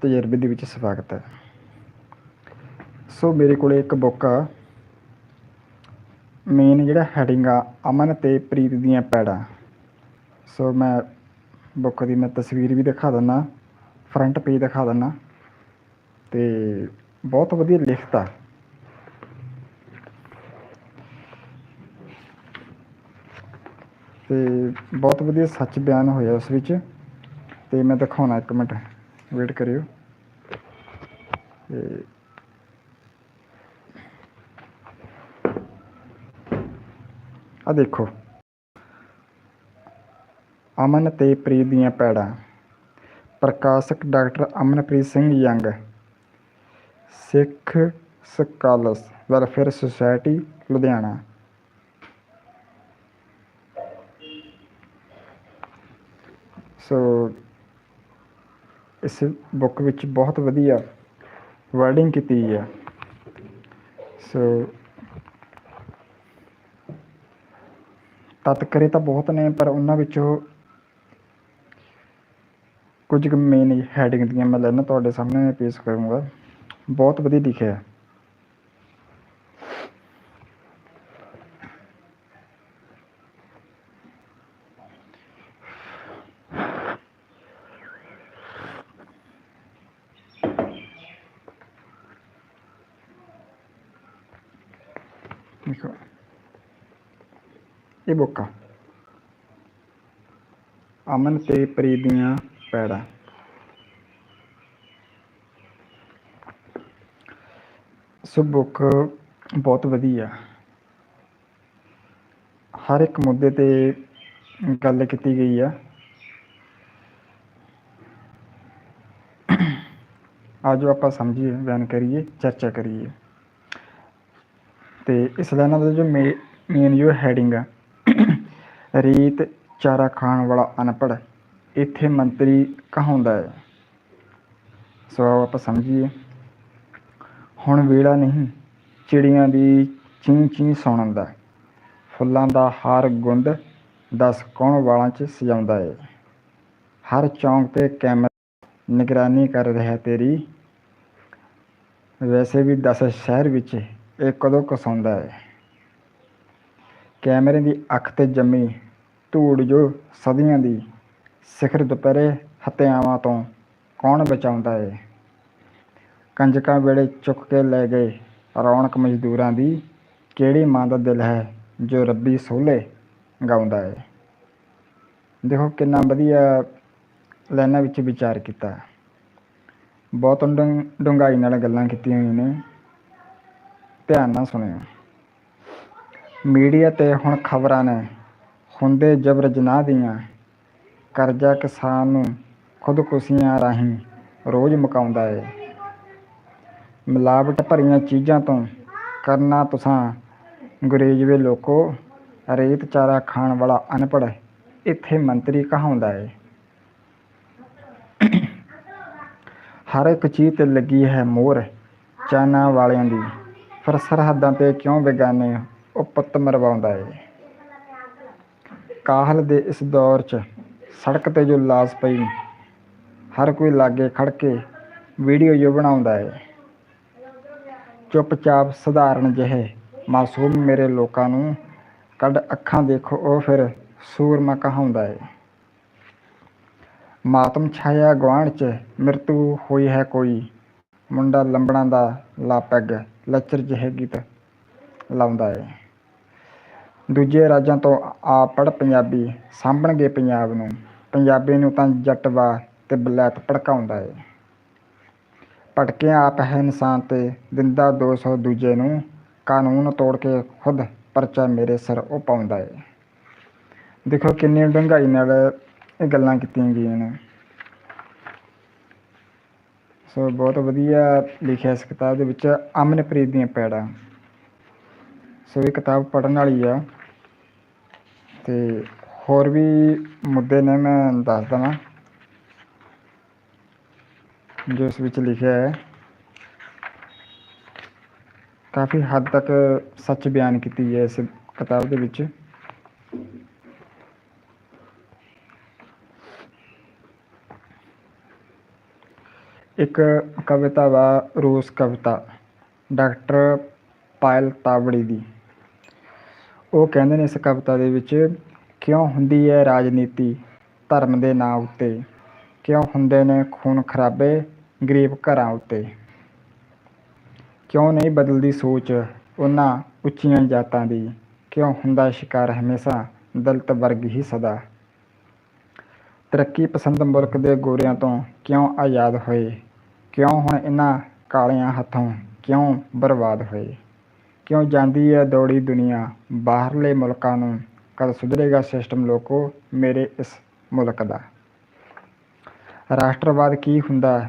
ਤਜਰਬੇ ਦੇ ਵਿੱਚ ਸਵਾਗਤ ਹੈ। ਸੋ ਮੇਰੇ ਕੋਲ ਇੱਕ ਬੁੱਕ ਆ। ਮੇਨ ਜਿਹੜਾ ਹੈਡਿੰਗ ਆ, ਅਮਨ ਤੇ ਪ੍ਰੀਤ ਦੀਆਂ ਪੈੜਾਂ। ਸੋ ਮੈਂ ਬੁੱਕ ਦੀ ਮੈਂ ਤਸਵੀਰ ਵੀ ਦਿਖਾ ਦਿੰਦਾ ਫਰੰਟ ਪੇਜ ਦਿਖਾ ਦਿੰਦਾ ਤੇ ਬਹੁਤ ਵਧੀਆ ਲਿਖਤ ਆ। ਤੇ ਬਹੁਤ ਵਧੀਆ ਸੱਚ ਬਿਆਨ ਹੋਇਆ ਉਸ ਵਿੱਚ। ਤੇ ਮੈਂ ਦਿਖਾਉਣਾ ਇੱਕ ਮਿੰਟ। ਵੇਟ ਕਰਿਓ ਤੇ ਆ ਦੇਖੋ ਅਮਨ ਤੇ ਪ੍ਰੀਤ ਦੀਆਂ ਪੈੜਾਂ ਪ੍ਰਕਾਸ਼ਕ doctor Amanpreet Singh young Sikh scholars welfare society Ludhiana so ਇਸ ਬੁੱਕ ਵਿੱਚ ਬਹੁਤ ਵਧੀਆ ਵਰਡਿੰਗ ਕੀਤੀ ਹੈ। ਸੋ ਤਤਕਰੇ ਤਾਂ ਬਹੁਤ ਨੇ, ਪਰ ਉਹਨਾਂ ਵਿੱਚੋਂ ਕੁਝ ਮੇਨ ਹੈਡਿੰਗ ਦੀਆਂ ਮੈਂ ਲੈਣਾ ਤੁਹਾਡੇ ਸਾਹਮਣੇ ਪੇਸ਼ ਕਰੂੰਗਾ। ਬਹੁਤ ਵਧੀਆ ਲਿਖਿਆ ਹੈ ਦੇਖੋ ਇਹ ਬੁੱਕ ਅਮਨ ਤੇ ਪ੍ਰੀ ਦੀਆਂ ਪੈੜਾਂ। ਸੋ ਬੁੱਕ ਬਹੁਤ ਵਧੀਆ। ਹਰ ਇੱਕ ਮੁੱਦੇ ਤੇ ਗੱਲ ਕੀਤੀ ਗਈ ਆ। ਆਜੋ ਆਪਾਂ ਸਮਝੀਏ, ਬਿਆਨ ਕਰੀਏ, ਚਰਚਾ ਕਰੀਏ। ਤੇ ਇਸ ਲਾਈਨਾਂ ਦਾ ਜੋ ਮੇਨ ਜੋ ਹੈਡਿੰਗ ਆ ਰੀਤ ਚਾਰਾ ਖਾਣ ਵਾਲਾ ਅਨਪੜ੍ਹ, ਇੱਥੇ ਮੰਤਰੀ ਕਹਾਉਂਦਾ ਹੈ। ਸੋ ਆਪਾਂ ਸਮਝੀਏ। ਹੁਣ ਵੇਲਾ ਨਹੀਂ, ਚਿੜੀਆਂ ਦੀ ਚੀਂ ਚੀਂ ਸੁਣਨ ਦਾ ਫੁੱਲਾਂ ਦਾ ਹਾਰ ਗੁੰਦ ਦਸ ਕੌਣ ਵਾਲਾਂ 'ਚ ਸਜਾਉਂਦਾ ਏ ਹਰ ਚੌਂਕ ਤੇ ਕੈਮਰਾ, ਨਿਗਰਾਨੀ ਕਰ ਰਿਹਾ ਤੇਰੀ। ਵੈਸੇ ਵੀ ਦਸ ਸ਼ਹਿਰ ਵਿੱਚ ਇਹ ਕਦੋਂ ਕਸਾਉਂਦਾ ਹੈ? ਕੈਮਰੇ ਦੀ ਅੱਖ ਤੇ ਜੰਮੀ ਧੂੜ ਜੋ ਸਦੀਆਂ ਦੀ ਸਿਖਰ ਦੁਪਹਿਰੇ ਹੱਤਿਆਵਾਂ ਤੋਂ ਕੌਣ ਬਚਾਉਂਦਾ ਏ? ਕੰਜਕਾਂ ਵੇਲੇ ਚੁੱਕ ਕੇ ਲੈ ਗਏ ਰੌਣਕ ਮਜ਼ਦੂਰਾਂ ਦੀ ਕਿਹੜੀ ਮਾਂ ਦਾ ਦਿਲ ਹੈ ਜੋ ਰੱਬੀ ਸੋਲੇ ਗਾਉਂਦਾ ਏ? ਦੇਖੋ ਕਿੰਨਾ ਵਧੀਆ ਲਾਈਨਾਂ ਵਿੱਚ ਵਿਚਾਰ ਕੀਤਾ। ਬਹੁਤ ਡੂੰ- ਡੂੰਘਾਈ ਨਾਲ ਗੱਲਾਂ ਕੀਤੀਆਂ ਹੋਈਆਂ ਨੇ। ਧਿਆਨ ਨਾਲ ਸੁਣਿਓ। ਮੀਡੀਆ ਤੇ ਹੁਣ ਖਬਰਾਂ ਨੇ। ਹੁੰਦੇ ਜਬਰ ਜਨਾਹ ਦੀਆਂ। ਕਰਜ਼ਾ ਕਿਸਾਨ ਨੂੰ ਖੁਦਕੁਸ਼ੀਆਂ ਰਾਹੀਂ ਰੋਜ਼ ਮੁਕਾਉਂਦਾ ਏ। ਮਿਲਾਵਟ ਭਰੀਆਂ ਚੀਜ਼ਾਂ ਤੋਂ ਕਰਨਾ ਤੁਸਾਂ ਗੁਰੇਜ ਵੇ ਲੋਕੋ ਰੇਤ ਚਾਰਾ ਖਾਣ ਵਾਲਾ ਅਨਪੜ੍ਹ ਇੱਥੇ ਮੰਤਰੀ ਕਹਾਉਂਦਾ ਏ। ਹਰ ਇੱਕ ਚੀਜ਼ ਤੇ ਲੱਗੀ ਹੈ ਮੋਹਰ ਚਾਨਾ ਵਾਲਿਆਂ ਦੀ। ਫਿਰ ਸਰਹੱਦਾਂ ਤੇ ਕਿਉਂ ਬੇਗਾਨੇ ਉਹ ਪੁੱਤ ਮਰਵਾਉਂਦਾ ਏ। ਕਾਹਲ ਦੇ ਇਸ ਦੌਰ 'ਚ ਸੜਕ ਤੇ ਜੋ ਲਾਸ ਪਈ, ਹਰ ਕੋਈ ਲਾਗੇ ਖੜ ਕੇ ਵੀਡੀਓ ਜੋ ਬਣਾਉਂਦਾ ਏ। ਚੁੱਪਚਾਪ ਸਧਾਰਨ ਜਿਹੇ ਮਾਸੂਮ ਮੇਰੇ ਲੋਕਾਂ ਨੂੰ ਕੱਢ ਅੱਖਾਂ ਦੇਖੋ, ਉਹ ਫਿਰ ਸੂਰਮਾ ਕਹਾਉਂਦਾ ਏ। ਮਾਤਮ ਛਾਇਆ ਗੁਆਂਢ 'ਚ ਮ੍ਰਿਤੂ ਹੋਈ ਹੈ ਕੋਈ, ਮੁੰਡਾ ਲੰਬਣਾ ਦਾ ਲਾਪੈਗ, ਲੱਚਰ ਜਿਹੇ ਗੀਤ। ਲਾਉਂਦਾ ਏ ਦੂਜੇ ਰਾਜਾਂ ਤੋਂ ਆ ਪੜ ਪੰਜਾਬੀ ਸਾਂਭਣਗੇ ਪੰਜਾਬ ਨੂੰ। ਪੰਜਾਬੀ ਨੂੰ ਤਾਂ ਜੱਟ ਵਾ ਤੇ ਬਲੈਤ ਭੜਕਾਉਂਦਾ ਏ ਭਟਕਿਆ ਆਪ ਹੈ ਇਨਸਾਨ ਤੇ, ਦਿੰਦਾ 200 ਦੂਜੇ ਨੂੰ। ਕਾਨੂੰਨ ਤੋੜ ਕੇ ਖੁਦ ਪਰਚਾ ਮੇਰੇ ਸਿਰ ਉਹ ਪਾਉਂਦਾ ਏ ਦੇਖੋ ਕਿੰਨੀ ਡੂੰਘਾਈ ਨਾਲ ਇਹ ਗੱਲਾਂ ਕੀਤੀਆਂ ਗਈਆਂ ਨੇ। ਸੋ ਬਹੁਤ ਵਧੀਆ ਲਿਖਿਆ ਇਸ ਕਿਤਾਬ ਦੇ ਵਿੱਚ ਅਮਨਪ੍ਰੀਤ ਦੀਆਂ ਪੈੜਾਂ। ਸੋ ਇਹ ਕਿਤਾਬ ਪੜ੍ਹਨ ਵਾਲੀ ਆ। ਤੇ ਹੋਰ ਵੀ ਮੁੱਦੇ ਨੇ ਮੈਂ ਦੱਸ ਦਵਾਂ, ਜੋ ਇਸ ਵਿੱਚ ਲਿਖਿਆ ਹੈ। ਕਾਫੀ ਹੱਦ ਤੱਕ ਸੱਚ ਬਿਆਨ ਕੀਤੀ ਹੈ ਇਸ ਕਿਤਾਬ ਦੇ ਵਿੱਚ। ਇੱਕ ਕਵਿਤਾ ਵਾ ਰੂਸ ਕਵਿਤਾ, ਡਾਕਟਰ ਪਾਇਲ ਤਾਵੜੀ ਦੀ। ਉਹ ਕਹਿੰਦੇ ਨੇ ਇਸ ਕਵਿਤਾ ਦੇ ਵਿੱਚ, ਕਿਉਂ ਹੁੰਦੀ ਹੈ ਰਾਜਨੀਤੀ ਧਰਮ ਦੇ ਨਾਂ ਉੱਤੇ? ਕਿਉਂ ਹੁੰਦੇ ਨੇ ਖੂਨ ਖਰਾਬੇ ਗਰੀਬ ਘਰਾਂ ਉੱਤੇ? ਕਿਉਂ ਨਹੀਂ ਬਦਲਦੀ ਸੋਚ ਉਹਨਾਂ ਉੱਚੀਆਂ ਜਾਤਾਂ ਦੀ? ਕਿਉਂ ਹੁੰਦਾ ਸ਼ਿਕਾਰ ਹਮੇਸ਼ਾ ਦਲਤ ਵਰਗ ਹੀ ਸਦਾ? ਤਰੱਕੀ ਪਸੰਦ ਮੁਲਕ ਦੇ ਗੋਰਿਆਂ ਤੋਂ ਕਿਉਂ ਆਜ਼ਾਦ ਹੋਏ? ਕਿਉਂ ਹੁਣ ਇਹਨਾਂ ਕਾਲਿਆਂ ਹੱਥੋਂ ਕਿਉਂ ਬਰਬਾਦ ਹੋਏ? ਕਿਉਂ ਜਾਂਦੀ ਹੈ ਦੌੜੀ ਦੁਨੀਆ? ਬਾਹਰਲੇ ਮੁਲਕਾਂ ਨੂੰ ਕਦ ਸੁਧਰੇਗਾ ਸਿਸਟਮ ਲੋਕੋ? ਮੇਰੇ ਇਸ ਮੁਲਕ ਦਾ। ਰਾਸ਼ਟਰਵਾਦ ਕੀ ਹੁੰਦਾ?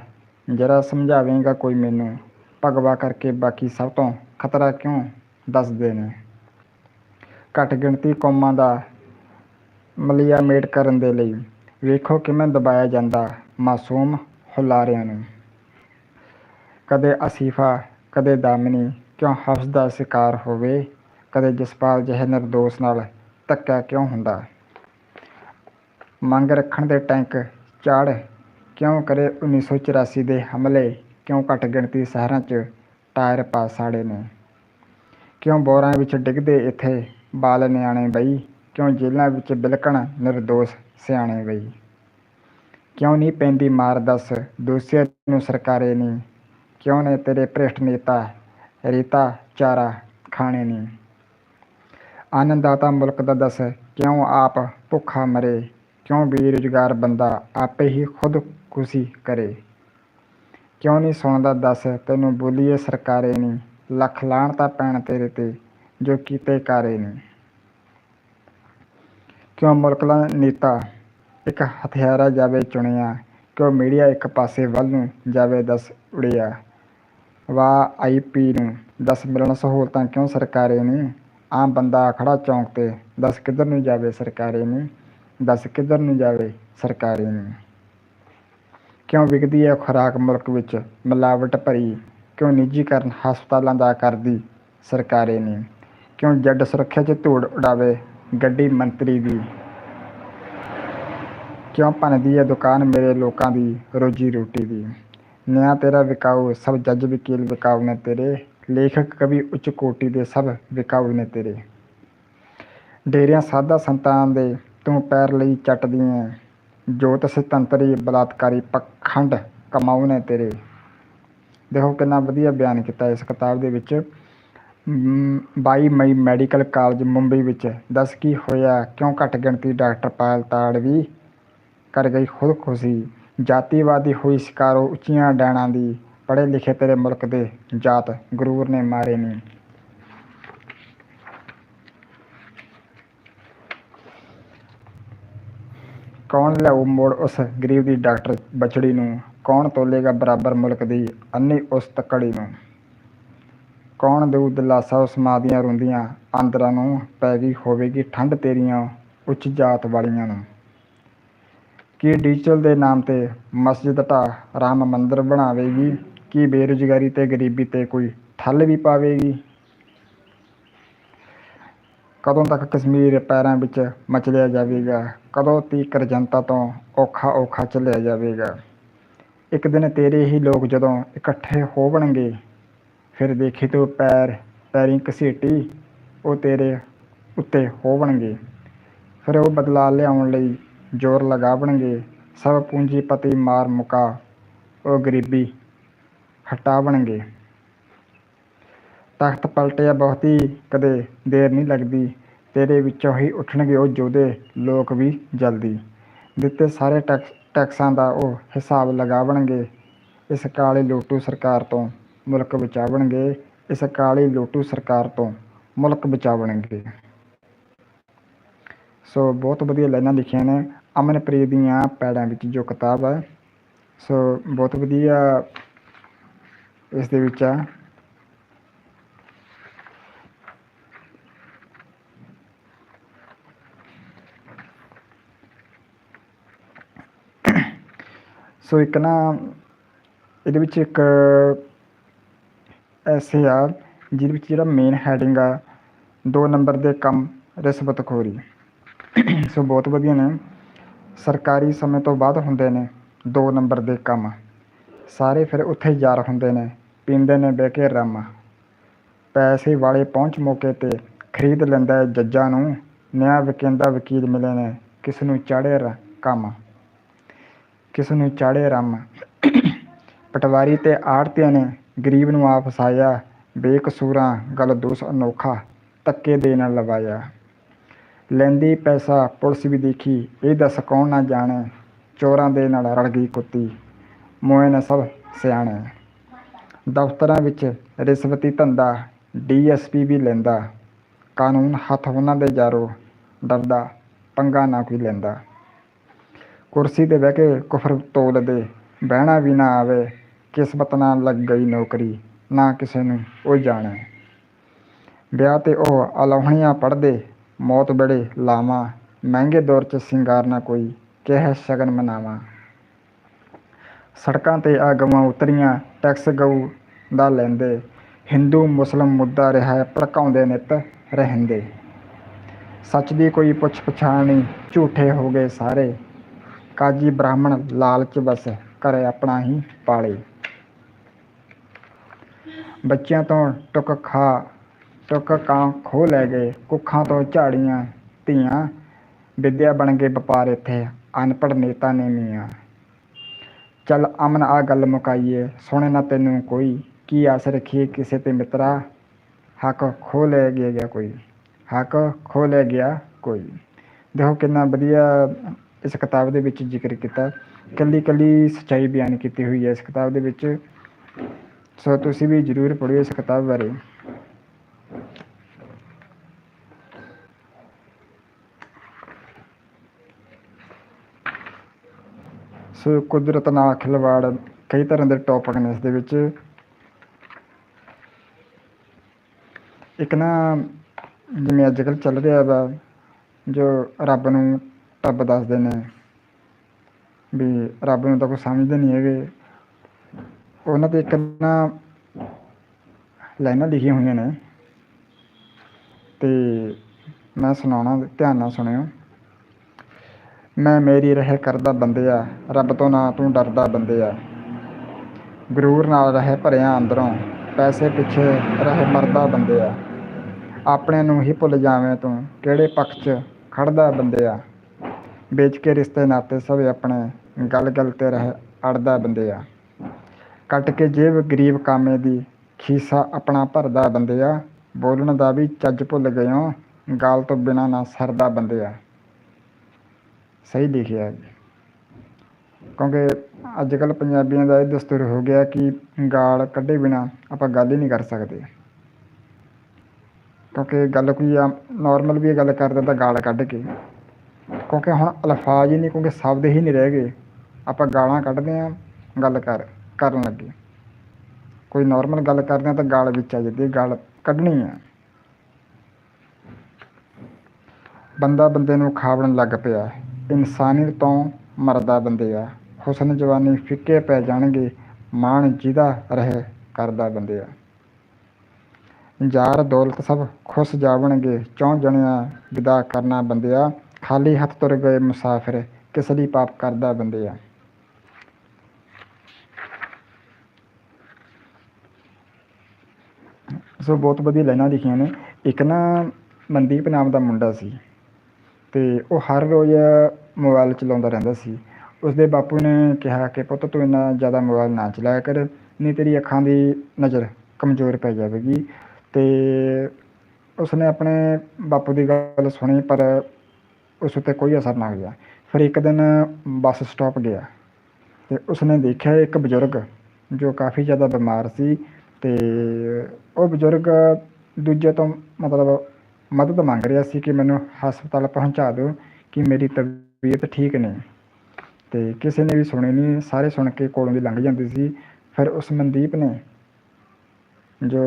ਜਰਾ ਸਮਝਾਵੇਂਗਾ ਕੋਈ ਮੈਨੂੰ। ਭਗਵਾ ਕਰਕੇ ਬਾਕੀ ਸਭ ਤੋਂ ਖਤਰਾ ਕਿਉਂ? ਦੱਸਦੇ ਨੇ। ਘੱਟ ਗਿਣਤੀ ਕੌਮਾਂ ਦਾ ਮਲੀਆ ਮੇਟ ਕਰਨ ਦੇ ਲਈ। ਵੇਖੋ ਕਿਵੇਂ ਦਬਾਇਆ ਜਾਂਦਾ ਮਾਸੂਮ ਹੁਲਾਰਿਆਂ ਨੂੰ। ਕਦੇ ਅਸੀਫਾ, ਕਦੇ ਦਾਮਨੀ ਕਿਉਂ ਹਫਸ ਦਾ ਸ਼ਿਕਾਰ ਹੋਵੇ? ਕਦੇ ਜਸਪਾਲ ਜਿਹੇ ਨਿਰਦੋਸ਼ ਨਾਲ ਧੱਕਾ ਕਿਉਂ ਹੁੰਦਾ? ਮੰਗ ਰੱਖਣ ਦੇ ਟੈਂਕ ਚਾੜ ਕਿਉਂ ਕਰੇ 1984 ਦੇ ਹਮਲੇ? ਕਿਉਂ ਘੱਟ ਗਿਣਤੀ ਸ਼ਹਿਰਾਂ 'ਚ ਟਾਇਰ ਪਾ ਸਾੜੇ ਨੇ? ਕਿਉਂ ਬੋਰਾਂ ਵਿੱਚ ਡਿੱਗਦੇ ਇੱਥੇ ਬਾਲ ਨਿਆਣੇ ਬਈ? ਕਿਉਂ ਜੇਲ੍ਹਾਂ ਵਿੱਚ ਬਿਲਕਣ ਨਿਰਦੋਸ਼ ਸਿਆਣੇ ਬਈ? ਕਿਉਂ ਨਹੀਂ ਪੈਂਦੀ ਮਾਰ ਦੱਸ? ਦੋਸ਼ੀਆਂ ਨੂੰ ਸਰਕਾਰੇ ਨਹੀਂ ਕਿਉਂ ਨੇ ਤੇਰੇ ਭ੍ਰਿਸ਼ਟ ਨੇਤਾ ਰੇਤਾ ਚਾਰਾ ਖਾਣੇ ਨਹੀਂ ਆਨੰਦਾਤਾ ਮੁਲਕ ਦਾ ਦੱਸ, ਕਿਉਂ ਆਪ ਭੁੱਖਾ ਮਰੇ? ਕਿਉਂ ਬੇਰੁਜ਼ਗਾਰ ਬੰਦਾ ਆਪੇ ਹੀ ਖੁਦਕੁਸ਼ੀ ਕਰੇ? ਕਿਉਂ ਨਹੀਂ ਸੁਣਦਾ ਦੱਸ, ਤੈਨੂੰ ਬੋਲੀਏ ਸਰਕਾਰੇ ਨਹੀਂ ਲੱਖ ਲਾਣ ਤਾਂ ਪੈਣ ਤੇਰੇ ਤੇ, ਜੋ ਕੀਤੇ ਕਾਰੇ ਨਹੀਂ ਕਿਉਂ ਮੁਲਕ ਦਾ ਨੇਤਾ ਇੱਕ ਹਥਿਆਰਾ ਜਾਵੇ ਚੁਣਿਆ? ਕਿਉਂ ਮੀਡੀਆ ਇੱਕ ਪਾਸੇ ਵੱਲ ਨੂੰ ਜਾਵੇ ਦੱਸ ਉੜਿਆ? ਵਾਹ ਆਈਪੀ ਨੂੰ ਦੱਸ ਮਿਲਣ ਸਹੂਲਤਾਂ ਕਿਉਂ ਸਰਕਾਰੇ ਨਹੀਂ? ਆਮ ਬੰਦਾ ਖੜਾ ਚੌਂਕ ਤੇ ਦੱਸ ਕਿੱਧਰ ਨੂੰ ਜਾਵੇ ਸਰਕਾਰੇ ਨਹੀਂ? ਦੱਸ ਕਿੱਧਰ ਨੂੰ ਜਾਵੇ ਸਰਕਾਰੇ ਨਹੀਂ? ਕਿਉਂ ਵਿਕਦੀ ਹੈ ਖੁਰਾਕ ਮੁਲਕ ਵਿੱਚ ਮਿਲਾਵਟ ਭਰੀ? ਕਿਉਂ ਨਿੱਜੀਕਰਨ ਹਸਪਤਾਲਾਂ ਦਾ ਕਰਦੀ ਸਰਕਾਰੇ ਨਹੀਂ? ਕਿਉਂ ਜੱਡ ਸੁਰੱਖਿਆ 'ਚ ਧੂੜ ਉਡਾਵੇ ਗੱਡੀ ਮੰਤਰੀ ਦੀ? ਕਿਉਂ ਭੰਨਦੀ ਹੈ ਦੁਕਾਨ ਮੇਰੇ ਲੋਕਾਂ ਦੀ ਰੋਜੀ ਰੋਟੀ ਦੀ? ਨਿਆਂ ਤੇਰਾ ਵਿਕਾਊ, ਸਭ ਜੱਜ ਵਕੀਲ ਵਿਕਾਊ ਨੇ ਤੇਰੇ, ਲੇਖਕ, ਕਵੀ, ਉੱਚ ਕੋਟੀ ਦੇ ਸਭ ਵਿਕਾਊ ਨੇ ਤੇਰੇ। ਡੇਰਿਆਂ ਸਾਧਾ ਸੰਤਾਂ ਦੇ ਤੂੰ ਪੈਰ ਲਈ ਚੱਟਦੀ ਐ ਜੋਤ ਸੁਤੰਤਰੀ ਬਲਾਤਕਾਰੀ ਪਖੰਡ ਕਮਾਊ ਨੇ ਤੇਰੇ। ਦੇਖੋ ਕਿੰਨਾ ਵਧੀਆ ਬਿਆਨ ਕੀਤਾ ਇਸ ਕਿਤਾਬ ਦੇ ਵਿੱਚ। 22 ਮਈ ਮੈਡੀਕਲ ਕਾਲਜ, ਮੁੰਬਈ ਵਿੱਚ। ਦੱਸ ਕੀ ਹੋਇਆ, ਕਿਉਂ ਘੱਟ ਗਿਣਤੀ ਡਾਕਟਰ ਪਾਇਲ ਤਾੜਵੀ ਕਰ ਗਈ ਖੁਦਕੁਸ਼ੀ? ਜਾਤੀਵਾਦੀ ਹੋਈ ਸ਼ਿਕਾਰੋ ਉੱਚੀਆਂ ਡੈਣਾਂ ਦੀ, ਪੜ੍ਹੇ ਲਿਖੇ ਤੇਰੇ ਮੁਲਕ ਦੇ ਜਾਤ ਗਰੂਰ ਨੇ ਮਾਰੇ ਨਹੀਂ ਕੌਣ ਲਿਆਊ ਮੋੜ ਉਸ ਗਰੀਬ ਦੀ ਡਾਕਟਰ ਬਚੜੀ ਨੂੰ? ਕੌਣ ਤੋਲੇਗਾ ਬਰਾਬਰ ਮੁਲਕ ਦੀ ਅੰਨੀ ਉਸ ਤੱਕੜੀ ਨੂੰ? ਕੌਣ ਦੇਊ ਦਿਲਾਸਾ ਉਸ ਮਾਂ ਦੀਆਂ ਰੋਂਦੀਆਂ? ਆਂਦਰਾਂ ਨੂੰ ਪੈ ਗਈ ਹੋਵੇਗੀ ਠੰਡ ਤੇਰੀਆਂ ਉੱਚ ਜਾਤ ਵਾਲੀਆਂ ਨੂੰ। ਕੀ ਡਿਜੀਟਲ ਦੇ ਨਾਮ ਤੇ ਮਸਜਿਦ ਢਾਹ ਰਾਮ ਮੰਦਿਰ ਬਣਾਵੇਗੀ? ਕੀ ਬੇਰੁਜ਼ਗਾਰੀ ਤੇ ਗਰੀਬੀ ਤੇ ਕੋਈ ਠੱਲ ਵੀ ਪਾਵੇਗੀ? ਕਦੋਂ ਤੱਕ ਕਸ਼ਮੀਰ ਪੈਰਾਂ ਵਿੱਚ ਮਚਲਿਆ ਜਾਵੇਗਾ? ਕਦੋਂ ਤੀਕਰ ਜਨਤਾ ਤੋਂ ਔਖਾ ਔਖਾ ਚੱਲਿਆ ਜਾਵੇਗਾ? ਇੱਕ ਦਿਨ ਤੇਰੇ ਹੀ ਲੋਕ ਜਦੋਂ ਇਕੱਠੇ ਹੋਵਣਗੇ, ਫਿਰ ਦੇਖੀ ਤੂੰ ਪੈਰ, ਪੈਰੀਂ ਘਸੀਟੀ, ਉਹ ਤੇਰੇ ਉੱਤੇ ਹੋਵਣਗੇ। ਫਿਰ ਉਹ ਬਦਲਾ ਲਿਆਉਣ ਲਈ ਜ਼ੋਰ ਲਗਾਵਣਗੇ, ਸਭ ਪੂੰਜੀਪਤੀ ਮਾਰ ਮੁਕਾ, ਉਹ ਗਰੀਬੀ ਹਟਾਵਣਗੇ। ਤਖਤ ਪਲਟਿਆ ਬਹੁਤੀ ਕਦੇ ਦੇਰ ਨਹੀਂ ਲੱਗਦੀ, ਤੇਰੇ ਵਿੱਚੋਂ ਹੀ ਉੱਠਣਗੇ ਉਹ ਯੋਧੇ, ਲੋਕ ਵੀ ਜਲਦੀ। ਦਿੱਤੇ ਸਾਰੇ ਟੈਕਸ, ਟੈਕਸਾਂ ਦਾ ਉਹ ਹਿਸਾਬ ਲਗਾਵਣਗੇ, ਇਸ ਕਾਲੀ ਲੋਟੂ ਸਰਕਾਰ ਤੋਂ ਮੁਲਕ ਬਚਾਵਣਗੇ, ਇਸ ਕਾਲੀ ਲੋਟੂ ਸਰਕਾਰ ਤੋਂ ਮੁਲਕ ਬਚਾਵਣਗੇ। ਸੋ ਬਹੁਤ ਵਧੀਆ ਲਾਈਨਾਂ ਲਿਖੀਆਂ ਨੇ। ਅਮਨਪ੍ਰੀਤ ਦੀਆਂ ਪੈੜਾਂ ਵਿੱਚ ਜੋ ਕਿਤਾਬ ਹੈ, ਸੋ ਬਹੁਤ ਵਧੀਆ ਇਸ ਦੇ ਵਿੱਚ ਆ। ਸੋ ਇੱਕ ਨਾ, ਇਹਦੇ ਵਿੱਚ ਇੱਕ ਐਸੇ ਆ, ਜਿਹਦੇ ਵਿੱਚ ਜਿਹੜਾ ਮੇਨ ਹੈਡਿੰਗ ਆ, ਦੋ ਨੰਬਰ ਦੇ ਕੰਮ ਰਿਸ਼ਵਤਖੋਰੀ। ਸੋ ਬਹੁਤ ਵਧੀਆ ਨੇ। ਸਰਕਾਰੀ ਸਮੇਂ ਤੋਂ ਬਾਅਦ ਹੁੰਦੇ ਨੇ, ਦੋ ਨੰਬਰ ਦੇ ਕੰਮ। ਸਾਰੇ ਫਿਰ ਉੱਥੇ ਯਾਰ ਹੁੰਦੇ ਨੇ, ਪੀਂਦੇ ਨੇ ਬਹਿ ਕੇ ਰਮ ਪੈਸੇ ਵਾਲੇ ਪਹੁੰਚ ਮੌਕੇ ਤੇ ਖਰੀਦ ਲੈਂਦਾ ਹੈ ਜੱਜਾਂ ਨੂੰ, ਨਿਆਂ ਵਕੀਂਦਾ ਵਕੀਲ ਮਿਲੇ ਨੇ, ਕਿਸ ਨੂੰ ਚਾੜੇ ਰ, ਕੰਮ। ਕਿਸ ਨੂੰ ਚਾੜੇ ਰਮ। ਪਟਵਾਰੀ ਤੇ ਆੜਤੀਆਂ ਨੇ ਗਰੀਬ ਨੂੰ ਆ ਫਸਾਇਆ, ਬੇਕਸੂਰਾਂ, ਗੱਲ ਦੋਸ ਅਨੋਖਾ, ਧੱਕੇ ਦੇ ਨਾਲ ਲਵਾਇਆ। ਲੈਂਦੀ ਪੈਸਾ ਪੁਲਿਸ ਵੀ ਦੇਖੀ, ਇਹ ਦੱਸ ਕੌਣ ਨਾ ਜਾਣੇ? ਚੋਰਾਂ ਦੇ ਨਾਲ ਰਲ ਗਈ ਕੁੱਤੀ। ਮੋਏ ਨੇ ਸਭ ਸਿਆਣੇ। ਦਫ਼ਤਰਾਂ ਵਿੱਚ ਰਿਸ਼ਵਤੀ ਧੰਦਾ, ਡੀਐਸਪੀ ਵੀ ਲੈਂਦਾ। ਕਾਨੂੰਨ ਹੱਥ ਉਹਨਾਂ ਦੇ ਜਾਰੋ, ਡਰਦਾ, ਪੰਗਾ ਨਾ ਕੋਈ ਲੈਂਦਾ। ਕੁਰਸੀ ਤੇ ਬਹਿ ਕੇ ਕੁਫਰ ਤੋਲਦੇ, ਬਹਿਣਾ ਵੀ ਨਾ ਆਵੇ, ਕਿਸਮਤ ਨਾਲ ਲੱਗ ਗਈ ਨੌਕਰੀ, ਨਾ ਕਿਸੇ ਨੂੰ ਉਹ ਜਾਣੇ। ਵਿਆਹ ਤੇ ਉਹ ਅਲਾਹਣੀਆਂ ਪੜ੍ਹਦੇ ਮੌਤ ਬੜੇ ਲਾਵਾਂ, ਮਹਿੰਗੇ ਦੌਰ 'ਚ ਸਿੰਗਾਰ ਨਾ ਕੋਈ, ਕਹਿ ਸ਼ਗਨ ਮਨਾਵਾਂ। ਸੜਕਾਂ ਤੇ ਆ ਗਵਾਂ ਉਤਰੀਆਂ, ਟੈਕਸ ਗਊ ਦਾ ਲੈਂਦੇ। ਹਿੰਦੂ, ਮੁਸਲਮ ਮੁੱਦਾ ਰਿਹਾ ਭੜਕਾਉਂਦੇ ਨਿਤ ਰਹਿੰਦੇ। ਸੱਚ ਦੀ ਕੋਈ ਪੁੱਛ ਪਛਾਣ ਨਹੀਂ, ਝੂਠੇ ਹੋ ਗਏ ਸਾਰੇ। ਕਾਜੀ ਬ੍ਰਾਹਮਣ ਲਾਲਚ ਬਸ ਘਰੇ ਆਪਣਾ ਹੀ ਪਾਲੇ। ਬੱਚਿਆਂ ਤੋਂ ਟੁਕ ਖਾ ਟੁੱਕ ਕਾਂ ਖੋਹ ਲੈ ਗਏ। ਕੁੱਖਾਂ ਤੋਂ ਝਾੜੀਆਂ ਧੀਆਂ ਵਿੱਦਿਆ ਬਣ ਗਏ ਵਪਾਰ ਇੱਥੇ। ਅਨਪੜ੍ਹ ਨੇਤਾ ਨੇ ਮੀਆਂ। ਚੱਲ ਅਮਨ ਆ ਗੱਲ ਮੁਕਾਈਏ। ਸੁਣੇ ਨਾ ਤੈਨੂੰ ਕੋਈ। ਕੀ ਆਸ ਰੱਖੀਏ ਕਿਸੇ ਤੇ ਮਿੱਤਰਾ? ਹੱਕ ਖੋਹ ਲੈ ਗਿਆ ਕੋਈ। ਹੱਕ ਖੋਹ ਲੈ ਗਿਆ ਕੋਈ। ਦੇਖੋ ਕਿੰਨਾ ਵਧੀਆ ਇਸ ਕਿਤਾਬ ਦੇ ਵਿੱਚ ਜ਼ਿਕਰ ਕੀਤਾ। ਕੱਲੀ ਕੱਲੀ ਸੱਚਾਈ ਬਿਆਨ ਕੀਤੀ ਹੋਈ ਹੈ ਇਸ ਕਿਤਾਬ ਦੇ ਵਿੱਚ। ਸੋ ਤੁਸੀਂ ਵੀ ਜ਼ਰੂਰ ਪੜ੍ਹਿਓ ਇਸ ਕਿਤਾਬ ਬਾਰੇ। ਸੋ ਕੁਦਰਤ ਨਾਲ ਖਿਲਵਾੜ ਕਈ ਤਰ੍ਹਾਂ ਦੇ ਟੌਪਿਕ ਨੇ ਇਸ ਦੇ ਵਿੱਚ। ਇੱਕ ਨਾ ਜਿਵੇਂ ਅੱਜ ਕੱਲ੍ਹ ਚੱਲ ਰਿਹਾ ਵਾ, ਜੋ ਰੱਬ ਨੂੰ ਰੱਬ ਦੱਸਦੇ ਨੇ ਵੀ ਰੱਬ ਨੂੰ ਤਾਂ ਕੋਈ ਸਮਝਦੇ ਨਹੀਂ ਹੈਗੇ। ਉਹਨਾਂ ਤੇ ਇੱਕ ਨਾ ਲਾਈਨਾਂ ਲਿਖੀਆਂ ਹੋਈਆਂ ਨੇ। ਤੇ ਮੈਂ ਸੁਣਾਉਣਾ, ਧਿਆਨ ਨਾਲ ਸੁਣਿਓ। ਮੈਂ ਮੇਰੀ ਰਹਿ ਕਰਦਾ ਬੰਦਿਆ ਰੱਬ ਤੋਂ ਨਾ ਤੂੰ ਡਰਦਾ ਬੰਦਿਆ ਗਰੂਰ ਨਾਲ ਰਹਿ ਭਰਿਆ ਅੰਦਰੋਂ, ਪੈਸੇ ਪਿੱਛੇ ਰਹਿ ਮਰਦਾ ਬੰਦਿਆ ਆਪਣੇ ਨੂੰ ਹੀ ਭੁੱਲ ਜਾਵੇਂ ਤੂੰ, ਕਿਹੜੇ ਪੱਖ 'ਚ ਖੜਦਾ ਬੰਦਿਆ ਵੇਚ ਕੇ ਰਿਸ਼ਤੇ ਨਾਤੇ ਸਭ ਆਪਣੇ ਗੱਲ ਗੱਲ ਤੇ ਰਹਿ ਅੜਦਾ ਬੰਦਿਆ ਕੱਟ ਕੇ ਜੇਬ ਗਰੀਬ ਕਾਮੇ ਦੀ, ਖੀਸਾ ਆਪਣਾ ਭਰਦਾ ਬੰਦਿਆ ਬੋਲਣ ਦਾ ਵੀ ਚੱਜ ਭੁੱਲ ਗਇਓ ਗਾਲ ਤੋਂ ਬਿਨਾ ਨਾ ਸਰਦਾ ਬੰਦਿਆ ਸਹੀ ਲਿਖਿਆ ਹੈ। ਕਿਉਂਕਿ ਅੱਜ ਕੱਲ੍ਹ ਪੰਜਾਬੀਆਂ ਦਾ ਇਹ ਦਸਤੂਰ ਹੋ ਗਿਆ ਕਿ ਗਾਲ ਕੱਢੇ ਬਿਨਾ ਆਪਾਂ ਗੱਲ ਹੀ ਨਹੀਂ ਕਰ ਸਕਦੇ। ਕਿਉਂਕਿ ਗੱਲ ਕੋਈ ਆ ਨਾਰਮਲ ਵੀ ਗੱਲ ਕਰਦੇ ਤਾਂ ਗਾਲ ਕੱਢ ਕੇ। ਕਿਉਂਕਿ ਹੁਣ ਅਲਫਾਜ਼ ਹੀ ਨਹੀਂ, ਕਿਉਂਕਿ ਸ਼ਬਦ ਹੀ ਨਹੀਂ ਰਹਿ ਗਏ। ਆਪਾਂ ਗਾਲਾਂ ਕੱਢਦੇ ਹਾਂ, ਗੱਲ ਕਰ, ਕਰਨ ਲੱਗੇ। ਕੋਈ ਨਾਰਮਲ ਗੱਲ ਕਰਦੇ ਹਾਂ ਤਾਂ ਗਾਲ ਵਿੱਚ ਆ ਜਾਂਦੀ ਗਾਲ ਕੱਢਣੀ ਆ ਬੰਦਾ ਬੰਦੇ ਨੂੰ ਖਾਵਣ ਲੱਗ ਪਿਆ ਇਨਸਾਨੀਅਤ ਤੋਂ ਮਰਦਾ ਬੰਦਿਆ ਹੁਸਨ ਜਵਾਨੀ ਫਿੱਕੇ ਪੈ ਜਾਣਗੇ, ਮਾਣ ਜਿਹਦਾ ਰਹਿ ਕਰਦਾ ਬੰਦਿਆ ਯਾਰ ਦੌਲਤ ਸਭ ਖੁਸ਼ ਜਾਵਣਗੇ, ਚੌਂ ਜਣਿਆ ਵਿਦਾ ਕਰਨਾ ਬੰਦਿਆ ਖਾਲੀ ਹੱਥ ਤੁਰ ਗਏ ਮੁਸਾਫਿਰ ਕਿਸ ਲਈ ਪਾਪ ਕਰਦਾ ਬੰਦਿਆ ਸੋ ਬਹੁਤ ਵਧੀਆ ਲਾਈਨਾਂ ਲਿਖੀਆਂ ਨੇ। ਇੱਕ ਨਾ ਮਨਦੀਪ ਨਾਮ ਦਾ ਮੁੰਡਾ ਸੀ। ਤੇ ਉਹ ਹਰ ਰੋਜ਼ ਮੋਬਾਈਲ ਚਲਾਉਂਦਾ ਰਹਿੰਦਾ ਸੀ। ਉਸਦੇ ਬਾਪੂ ਨੇ ਕਿਹਾ ਕਿ, ਪੁੱਤ, ਤੂੰ ਇੰਨਾ ਜ਼ਿਆਦਾ ਮੋਬਾਈਲ ਨਾ ਚਲਾਇਆ ਕਰ, ਨਹੀਂ ਤੇਰੀ ਅੱਖਾਂ ਦੀ ਨਜ਼ਰ ਕਮਜ਼ੋਰ ਪੈ ਜਾਵੇਗੀ। ਤੇ ਉਸਨੇ ਆਪਣੇ ਬਾਪੂ ਦੀ ਗੱਲ ਸੁਣੀ, ਪਰ ਉਸ ਉੱਤੇ ਕੋਈ ਅਸਰ ਨਾ ਹੋਇਆ। ਫਿਰ ਇੱਕ ਦਿਨ ਬੱਸ ਸਟਾਪ ਗਿਆ ਤੇ ਉਸਨੇ ਦੇਖਿਆ ਇੱਕ ਬਜ਼ੁਰਗ ਜੋ ਕਾਫੀ ਜ਼ਿਆਦਾ ਬਿਮਾਰ ਸੀ ਤੇ ਉਹ ਬਜ਼ੁਰਗ ਦੂਜੇ ਤੋਂ ਮਤਲਬ ਮਦਦ ਮੰਗ ਰਿਹਾ ਸੀ ਕਿ ਮੈਨੂੰ ਹਸਪਤਾਲ ਪਹੁੰਚਾ ਦਿਓ ਕਿ ਮੇਰੀ ਤਬੀਅਤ ਠੀਕ ਨਹੀਂ। ਤੇ ਕਿਸੇ ਨੇ ਵੀ ਸੁਣੀ ਨਹੀਂ, ਸਾਰੇ ਸੁਣ ਕੇ ਕੋਲੋਂ ਦੀ ਲੰਘ ਜਾਂਦੇ ਸੀ। ਫਿਰ ਉਸ ਮਨਦੀਪ ਨੇ ਜੋ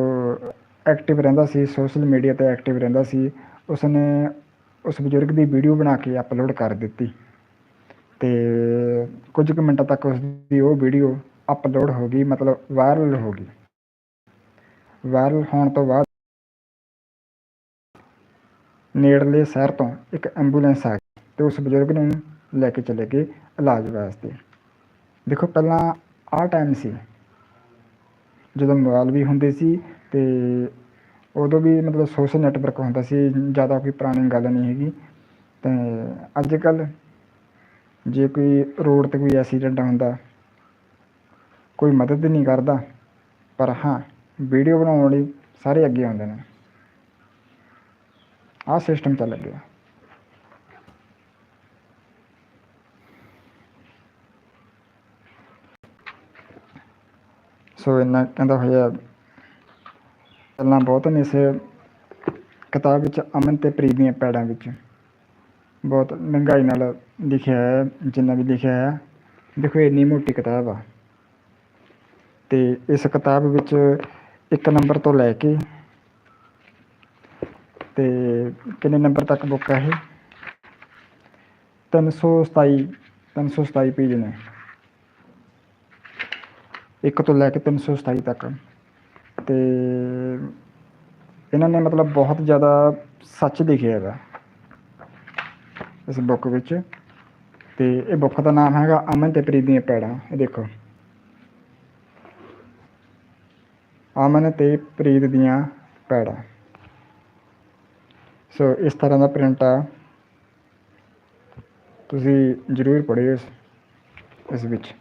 ਐਕਟਿਵ ਰਹਿੰਦਾ ਸੀ, ਸੋਸ਼ਲ ਮੀਡੀਆ ਤੇ ਐਕਟਿਵ ਰਹਿੰਦਾ ਸੀ, ਉਸਨੇ ਉਸ ਬਜ਼ੁਰਗ ਦੀ ਵੀਡੀਓ ਬਣਾ ਕੇ ਅਪਲੋਡ ਕਰ ਦਿੱਤੀ। ਤੇ ਕੁਝ ਕੁ ਮਿੰਟਾਂ ਤੱਕ ਉਸ ਦੀ ਉਹ ਵੀਡੀਓ ਅਪਲੋਡ ਹੋ ਗਈ, ਮਤਲਬ ਵਾਇਰਲ ਹੋ ਗਈ। ਵਾਇਰਲ ਹੋਣ ਤੋਂ ਬਾਅਦ ਨੇੜਲੇ ਸ਼ਹਿਰ ਤੋਂ ਇੱਕ ਐਂਬੂਲੈਂਸ ਆ ਗਈ ਤੇ ਉਸ ਬਜ਼ੁਰਗ ਨੂੰ ਲੈ ਕੇ ਚਲੇ ਗਏ ਇਲਾਜ ਵਾਸਤੇ। ਦੇਖੋ, ਪਹਿਲਾਂ ਆਹ ਟਾਈਮ ਸੀ। ਜਦੋਂ ਮੋਬਾਈਲ ਵੀ ਹੁੰਦੇ ਸੀ ਤੇ ਉਦੋਂ ਵੀ ਮਤਲਬ ਸੋਸ਼ਲ ਨੈਟਵਰਕ ਹੁੰਦਾ ਸੀ, ਜ਼ਿਆਦਾ ਕੋਈ ਪੁਰਾਣੀ ਗੱਲ ਨਹੀਂ ਹੈਗੀ। ਤੇ ਅੱਜ ਕੱਲ੍ਹ ਜੇ ਕੋਈ ਰੋਡ 'ਤੇ ਕੋਈ ਐਕਸੀਡੈਂਟ ਹੁੰਦਾ ਕੋਈ ਮਦਦ ਨਹੀਂ ਕਰਦਾ, ਪਰ ਹਾਂ ਵੀਡੀਓ ਬਣਾਉਣ ਲਈ ਸਾਰੇ ਅੱਗੇ ਆਉਂਦੇ ਨੇ। ਆਹ ਸਿਸਟਮ ਚੱਲ ਗਿਆ ਸੋ ਇੰਨਾ ਕਹਿੰਦਾ ਹੋਇਆ ਗੱਲਾਂ ਬਹੁਤ ਨੇ ਇਸ ਕਿਤਾਬ ਵਿੱਚ ਅਮਨ ਤੇ ਪ੍ਰੀਤ ਦੀਆਂ ਪੈੜਾਂ ਵਿੱਚ ਬਹੁਤ ਮਹਿੰਗਾਈ ਨਾਲ ਲਿਖਿਆ ਹੈ ਜਿੰਨਾ ਵੀ ਲਿਖਿਆ ਹੈ ਦੇਖੋ ਇੰਨੀ ਮੋਟੀ ਕਿਤਾਬ ਆ ਤੇ ਇਸ ਕਿਤਾਬ ਵਿੱਚ ਇੱਕ ਨੰਬਰ ਤੋਂ ਲੈ ਕੇ ਤੇ ਕਿੰਨੇ ਨੰਬਰ ਤੱਕ ਬੁੱਕ ਹੈ ਇਹ? 327 327 ਪੇਜ ਨੇ। ਇੱਕ ਤੋਂ ਲੈ ਕੇ 327 ਤੱਕ। ਤੇ ਇਹਨਾਂ ਨੇ ਮਤਲਬ ਬਹੁਤ ਜ਼ਿਆਦਾ ਸੱਚ ਲਿਖਿਆ ਹੈਗਾ ਇਸ ਬੁੱਕ ਵਿੱਚ। ਤੇ ਇਹ ਬੁੱਕ ਦਾ ਨਾਮ ਹੈਗਾ ਅਮਨ ਤੇ ਪ੍ਰੀਤ ਦੀਆਂ ਪੈੜਾਂ ਇਹ ਦੇਖੋ। ਅਮਨ ਤੇ ਪ੍ਰੀਤ ਦੀਆਂ ਪੈੜਾਂ ਸੋ ਇਸ ਤਰ੍ਹਾਂ ਦਾ ਪ੍ਰਿੰਟ ਆ। ਤੁਸੀਂ ਜ਼ਰੂਰ ਪੜ੍ਹਿਓ ਇਸ ਇਸ ਵਿੱਚ।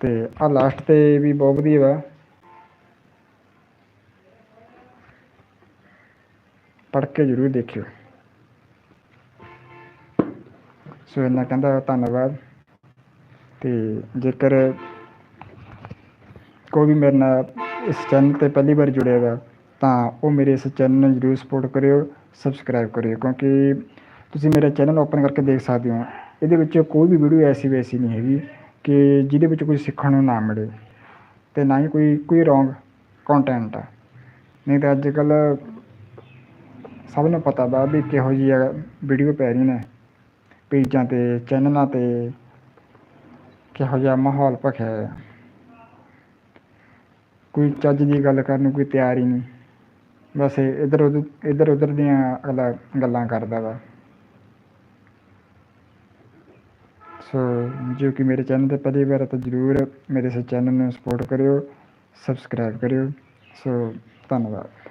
ਤੇ ਆ ਲਾਸਟ ਤੇ ਵੀ ਬਹੁਤ ਵਧੀਆ ਵਾ। ਪੜ੍ਹ ਕੇ ਜ਼ਰੂਰ ਦੇਖਿਓ। ਸੋ ਇਹਨਾਂ ਕਹਿੰਦਾ ਧੰਨਵਾਦ। ਤੇ ਜੇਕਰ ਕੋਈ ਵੀ ਮੇਰੇ ਨਾਲ ਇਸ ਚੈਨਲ ਤੇ ਪਹਿਲੀ ਵਾਰ ਜੁੜਿਆ ਵਾ ਤਾਂ ਉਹ ਮੇਰੇ ਇਸ ਚੈਨਲ ਨੂੰ ਜ਼ਰੂਰ ਸਪੋਰਟ ਕਰਿਓ ਸਬਸਕ੍ਰਾਈਬ ਕਰਿਓ, ਕਿਉਂਕਿ ਤੁਸੀਂ ਮੇਰਾ ਚੈਨਲ ਓਪਨ ਕਰਕੇ ਦੇਖ ਸਕਦੇ ਹੋ। ਇਹਦੇ ਵਿੱਚ ਕੋਈ ਵੀ ਵੀਡੀਓ ਐਸੀ ਵੈਸੀ ਨਹੀਂ ਹੈਗੀ ਕਿ ਜਿਹਦੇ ਵਿੱਚ ਕੁਝ ਸਿੱਖਣ ਨੂੰ ਨਾ ਮਿਲੇ ਤੇ ਨਾ ਹੀ ਕੋਈ ਕੋਈ ਰੋਂਗ ਕੰਟੈਂਟ ਆ। ਨਹੀਂ ਤਾਂ ਅੱਜ ਕੱਲ ਸਭ ਨੂੰ ਪਤਾ ਵਾ ਵੀ ਕਿਹੋ ਜਿਹੀ ਵੀਡੀਓ ਪੈ ਰਹੀ ਨੇ, ਪੇਜਾਂ ਤੇ ਚੈਨਲਾਂ ਤੇ, ਕਿਹੋ ਜਿਹਾ ਮਾਹੌਲ ਭਖਿਆ ਹੈ ਕੋਈ ਚੱਜ ਦੀ ਗੱਲ ਕਰਨ ਨੂੰ ਕੋਈ ਤਿਆਰ ਹੀ ਨਹੀਂ। ਬਸ ਇੱਧਰ ਉੱਧਰ ਇੱਧਰ ਉੱਧਰ ਦੀਆਂ ਅਗਲਾ ਗੱਲਾਂ ਕਰਦਾ ਵਾ। ਸੋ ਜੋ ਕਿ ਮੇਰੇ ਚੈਨਲ ਤੇ ਪਹਿਲੀ ਵਾਰ ਤਾਂ ਜ਼ਰੂਰ ਮੇਰੇ ਇਸ ਚੈਨਲ ਨੂੰ ਸਪੋਰਟ ਕਰਿਓ ਸਬਸਕ੍ਰਾਈਬ ਕਰਿਓ। ਸੋ ਧੰਨਵਾਦ।